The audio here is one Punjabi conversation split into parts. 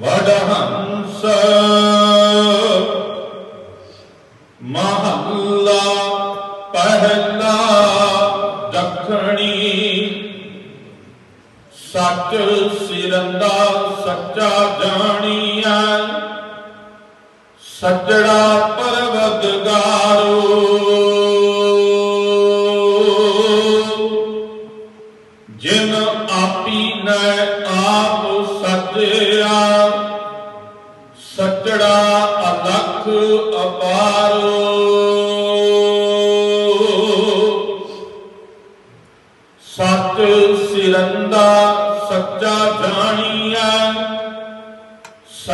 ਵਡਹੰਸ ਮਹੱਲਾ ਪਹਿਲਾ ਦਖਣੀ ਸੱਚ ਸਿਰੰਦਾ ਸੱਚਾ ਜਾਣੀਐ ਸੱਜਣਾ ਪਰਵਦਗਾਰੋ ਜਿਨ ਆਪੀ ਨੈ ਆਪੋ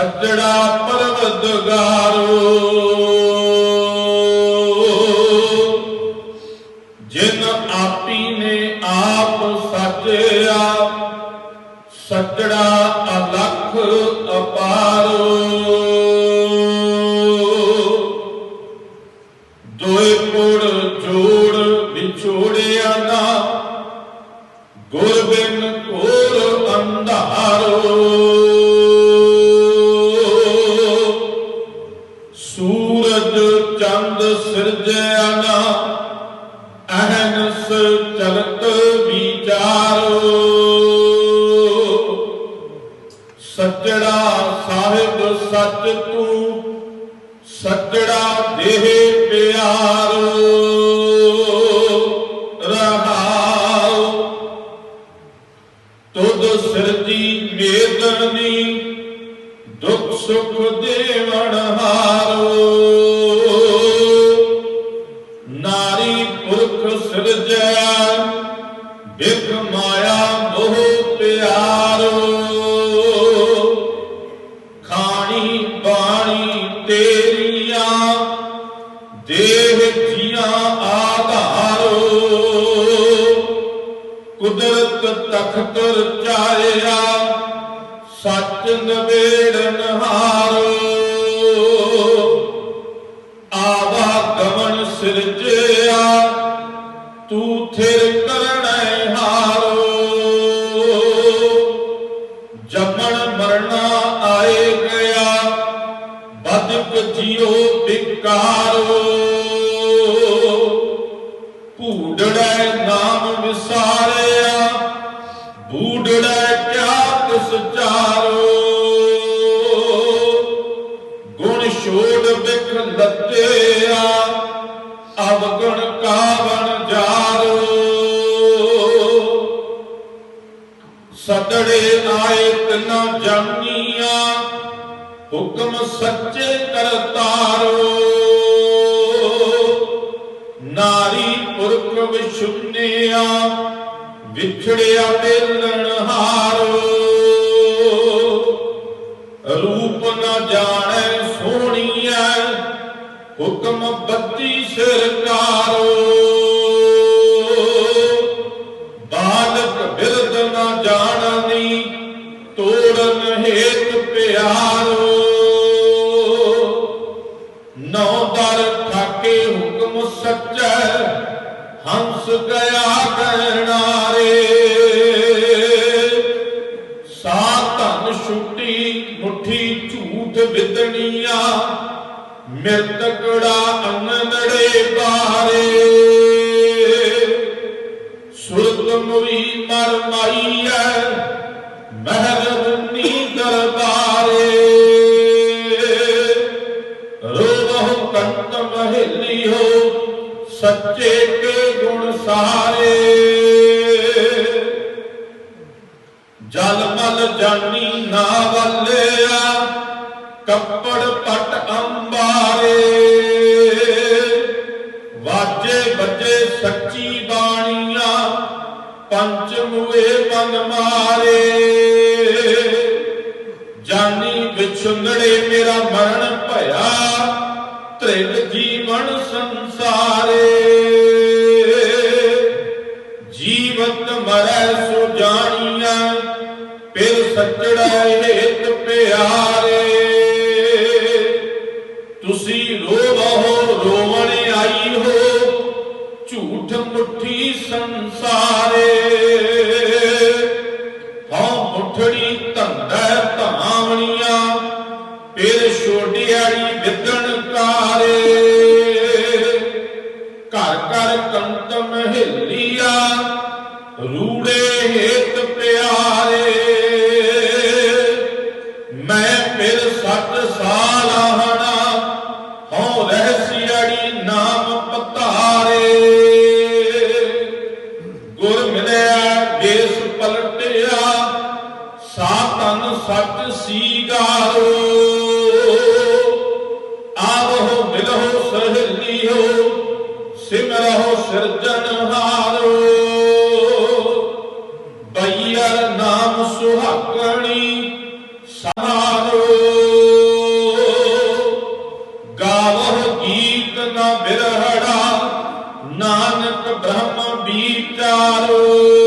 ਸੱਜੜਾ ਪਰਵਦਗਾਰੋ ਸੱਜੜਾ ਸਾਹਿਬ, ਸੱਚ ਤੂੰ ਸੱਜੜਾ ਦੇਹ ਪਿਆਰ। ਰਹਾਉ, ਤੁਧ ਸਿਰਜੀ ਮੇਦਨੀ ਦੁਖ ਸੁਖ ਦੇਵਨ ਹਾਰੋ। ਨਾਰੀ ਪੁਰਖ ਸਿਰਜਿਆ ਬਿਖ ਮਾਇਆ ਮੋਹ ਪਿਆਰੋ। ਤਖਤ ਰਚਾਇਆ ਸੱਚ ਨਵੇੜਨ ਹਾਰੋ ਆਵਾ ਗਮਨ ਸਿਰਜਿਆ ਤੂੰ ਥਿਰ ਕਰਣੈ ਹਾਰੋ। ਜਪਣ ਮਰਨਾ ਆਏ ਗਿਆ ਬਦਕ ਜਿਉ ਵਿਕਾਰੋ। ਬੂਡੜੈ ਕਿਆ ਤਿਸ ਚਾਰੋ? ਗੁਣ ਛੋੜ ਬਿਖ ਲੱਤਿਆ ਅਵਗੁਣ ਕਾਵਣ ਜਾਰੋ? ਸਤੜੇ ਆਏ ਤਿਨਾ ਜਾਨੀਆਂ, ਹੁਕਮ ਸੱਚੇ ਕਰਤਾਰੋ ਨਾਰੀ ਪੁਰਖ ਵਿਸ਼ੁੰਨਿਆ ਵਿਛੜਿਆ ਮਿਲਣ ਹਾਰੋ। ਰੂਪ ਨਾ ਜਾਣੈ ਸੋਹਣੀਐ ਹੁਕਮ ਬੱਤੀ ਸਰਕਾਰੋ। ਬਾਲਕ ਬਿਰਦ ਨ ਜਾਣਨੀ, ਤੋੜਨ ਹੇਤ ਪਿਆਰੋ। ਨੌ ਦਰ ਠਾਕੇ ਹੁਕਮ ਸੱਚੈ, ਹੰਸ ਗਏ ਛੁੱਟੀ ਮੁਠੀ ਝੂਠ ਵਿਦਣੀਆਂ ਮਿਰਤਕੜਾ ਅੰਨੜੇ ਬਾਰੇ ਸੁਰਤ ਮੁਈ ਮਰ ਮਾਈਐ ਮਹਿਰ ਜਲ ਨਾ ਵੱਲਿਆ, ਕੱਪੜ ਪਟ ਅੰਬਾਰੇ। ਵਾਜੇ ਬੱਜੇ ਸੱਚੀ ਬਾਣੀਆਂ ਪੰਚ ਮੁਏ ਮਨ ਮਾਰੇ। ਜਾਨੀ ਵਿਛੁੰਗੜੇ ਮੇਰਾ ਮਰਨ ਭਇਆ ਤ੍ਰਿਗ ਜੀਵਨ ਸੰਸਾਰੇ। ਫਿਰ ਸੱਚੜਾ ਹੇਤ ਪਿਆਰੇ। ਤੁਸੀਂ ਰੋਵੋ ਰੋਵਣ ਆਈ ਹੋ, ਝੂਠ ਮੁੱਠੀ ਸੰਸਾਰੇ। ਹਉ ਮੁਠੜੀ ਧੰਦਾ ਧਾਵਣੀਆਂ ਫਿਰ ਛੋਡਿਆੜੀ ਵਿਦਣ ਮਿਲਿਆ, ਦੇਸ ਪਲਟਿਆ ਸਾਤਨ ਸੱਚ ਸੀਗਾਰੋ। ਆਵਹੁ ਮਿਲਹੁ ਸਹਲੀਓ, ਸਿਮਰਹੁ ਸਿਰਜਨਹਾਰੋ ਬਈਰ ਨਾਮ ਸੁਹਾਗਣੀ ਸਹਾਰੋ ਗਾਵਹੁ ਗੀਤ ਨਾ ਬਿਰਹੜਾ Oh.